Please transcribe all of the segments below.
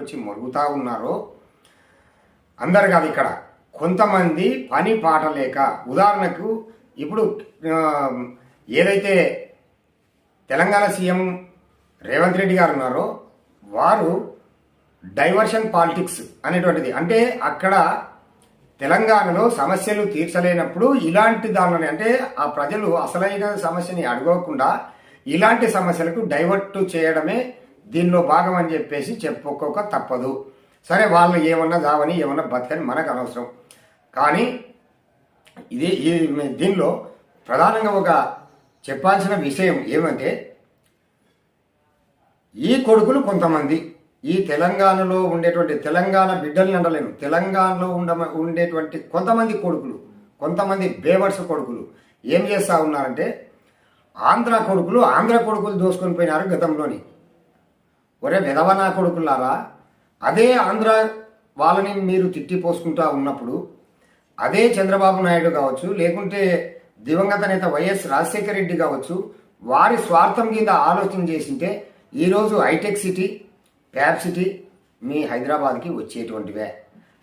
వచ్చి మొరుగుతూ ఉన్నారో? అందరు కాదు ఇక్కడ. కొంతమంది పని పాట లేక ఉదాహరణకు ఇప్పుడు ఏదైతే తెలంగాణ సీఎం రేవంత్ రెడ్డి గారు ఉన్నారో వారు డైవర్షన్ పాలిటిక్స్ అనేటువంటిది. అంటే అక్కడ తెలంగాణలో సమస్యలు తీర్చలేనప్పుడు ఇలాంటి దానిలోనే అంటే ఆ ప్రజలు అసలైన సమస్యని అడగకుండా ఇలాంటి సమస్యలకు డైవర్ట్ చేయడమే దీనిలో భాగం అని చెప్పేసి చెప్పుకోక తప్పదు. సరే వాళ్ళు ఏమన్నా దావని ఏమన్నా బతకని మనకు అనవసరం. కానీ ఇది ఈ దీనిలో ప్రధానంగా ఒక చెప్పాల్సిన విషయం ఏమంటే ఈ కొడుకులు కొంతమంది ఈ తెలంగాణలో ఉండేటువంటి తెలంగాణ బిడ్డల్ని అంటలేను తెలంగాణలో ఉండ ఉండేటువంటి కొంతమంది కొడుకులు కొంతమంది బేవర్స్ కొడుకులు ఏం చేస్తా ఉన్నారంటే ఆంధ్ర కొడుకులు ఆంధ్ర కొడుకులు దోసుకొని పోయినారు గతంలోని. ఒరే విధవనా కొడుకులారా అదే ఆంధ్ర వాళ్ళని మీరు తిట్టిపోసుకుంటా ఉన్నప్పుడు అదే చంద్రబాబు నాయుడు కావచ్చు లేకుంటే దివంగత నేత వైఎస్ రాజశేఖర రెడ్డి కావచ్చు వారి స్వార్థం కింద ఆలోచన చేసింటే ఈరోజు హైటెక్ సిటీ ప్యాప్ సిటీ మీ హైదరాబాద్కి వచ్చేటువంటివే.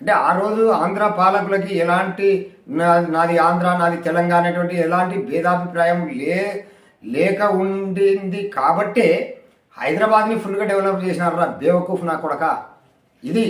అంటే ఆ రోజు ఆంధ్ర పాలకులకి ఎలాంటి నా- నాది ఆంధ్ర నాది తెలంగాణ అనేటువంటి ఎలాంటి భేదాభిప్రాయం లే లేక ఉండింది కాబట్టే హైదరాబాద్ని ఫుల్గా డెవలప్ చేసినారు బేవకూఫ్ నా కొడక. ఇది